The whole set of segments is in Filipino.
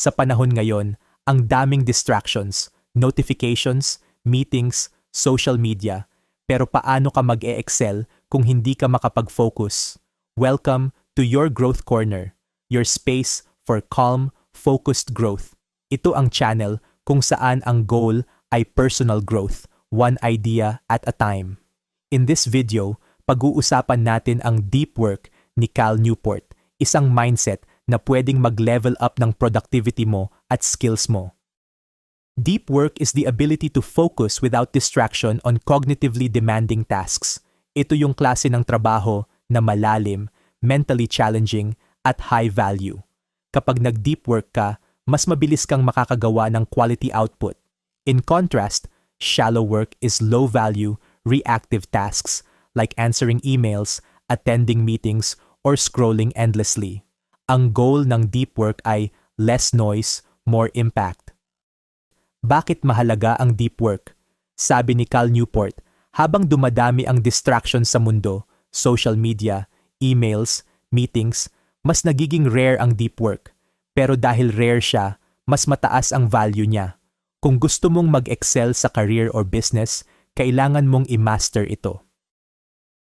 Sa panahon ngayon, ang daming distractions, notifications, meetings, social media. Pero paano ka mag-e-excel kung hindi ka makapag-focus? Welcome to your Growth Corner, your space for calm, focused growth. Ito ang channel kung saan ang goal ay personal growth, one idea at a time. In this video, pag-uusapan natin ang deep work ni Cal Newport, isang mindset na pwedeng mag-level up ng productivity mo at skills mo. Deep work is the ability to focus without distraction on cognitively demanding tasks. Ito yung klase ng trabaho na malalim, mentally challenging, at high value. Kapag nag-deep work ka, mas mabilis kang makakagawa ng quality output. In contrast, shallow work is low value, reactive tasks like answering emails, attending meetings, or scrolling endlessly. Ang goal ng deep work ay less noise, more impact. Bakit mahalaga ang deep work? Sabi ni Cal Newport, habang dumadami ang distraction sa mundo, social media, emails, meetings, mas nagiging rare ang deep work. Pero dahil rare siya, mas mataas ang value niya. Kung gusto mong mag-excel sa career or business, kailangan mong i-master ito.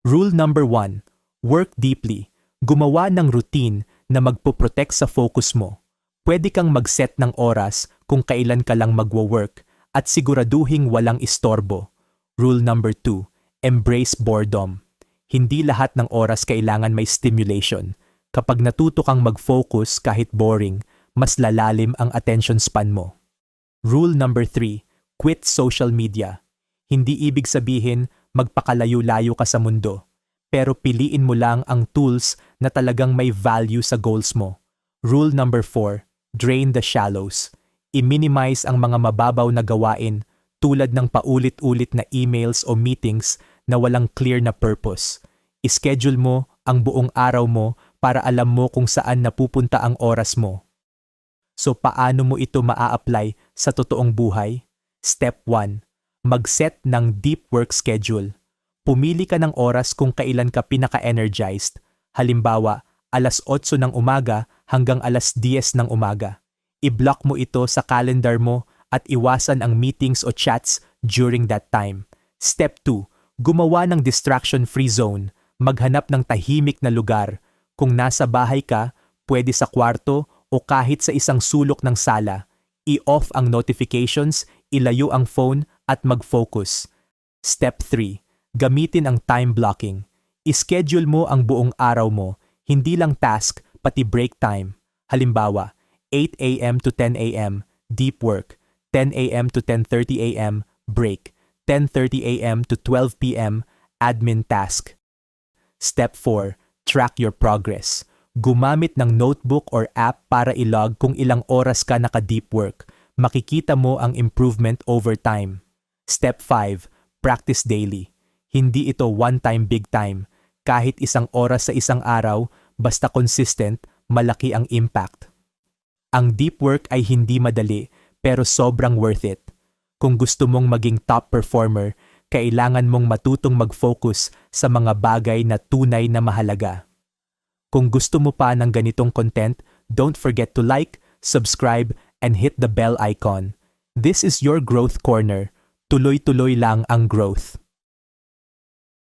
Rule number 1. Work deeply. Gumawa ng routine na magpo-protect sa focus mo. Pwede kang mag-set ng oras kung kailan ka lang magwo-work at siguraduhing walang istorbo. Rule number 2. Embrace boredom. Hindi lahat ng oras kailangan may stimulation. Kapag natuto kang mag-focus kahit boring, mas lalalim ang attention span mo. Rule number 3. Quit social media. Hindi ibig sabihin magpakalayo-layo ka sa mundo. Pero piliin mo lang ang tools na talagang may value sa goals mo. Rule number 4. Drain the shallows. I-minimize ang mga mababaw na gawain tulad ng paulit-ulit na emails o meetings na walang clear na purpose. I-schedule mo ang buong araw mo para alam mo kung saan napupunta ang oras mo. So paano mo ito maa-apply sa totoong buhay? Step 1. Mag-set ng deep work schedule. Pumili ka ng oras kung kailan ka pinaka-energized. Halimbawa, alas 8 ng umaga hanggang alas 10 ng umaga. I-block mo ito sa calendar mo at iwasan ang meetings o chats during that time. Step 2. Gumawa ng distraction-free zone. Maghanap ng tahimik na lugar. Kung nasa bahay ka, pwede sa kwarto o kahit sa isang sulok ng sala. I-off ang notifications, ilayo ang phone at mag-focus. Step 3. Gamitin ang time blocking. I-schedule mo ang buong araw mo, hindi lang task, pati break time. Halimbawa, 8 a.m. to 10 a.m. deep work, 10 a.m. to 10:30 a.m. break, 10:30 a.m. to 12 p.m. admin task. Step 4. Track your progress. Gumamit ng notebook or app para ilog kung ilang oras ka naka-deep work. Makikita mo ang improvement over time. Step 5. Practice daily. Hindi ito one-time big time. Kahit isang oras sa isang araw, basta consistent, malaki ang impact. Ang deep work ay hindi madali, pero sobrang worth it. Kung gusto mong maging top performer, kailangan mong matutong mag-focus sa mga bagay na tunay na mahalaga. Kung gusto mo pa ng ganitong content, don't forget to like, subscribe, and hit the bell icon. This is your growth corner. Tuloy-tuloy lang ang growth.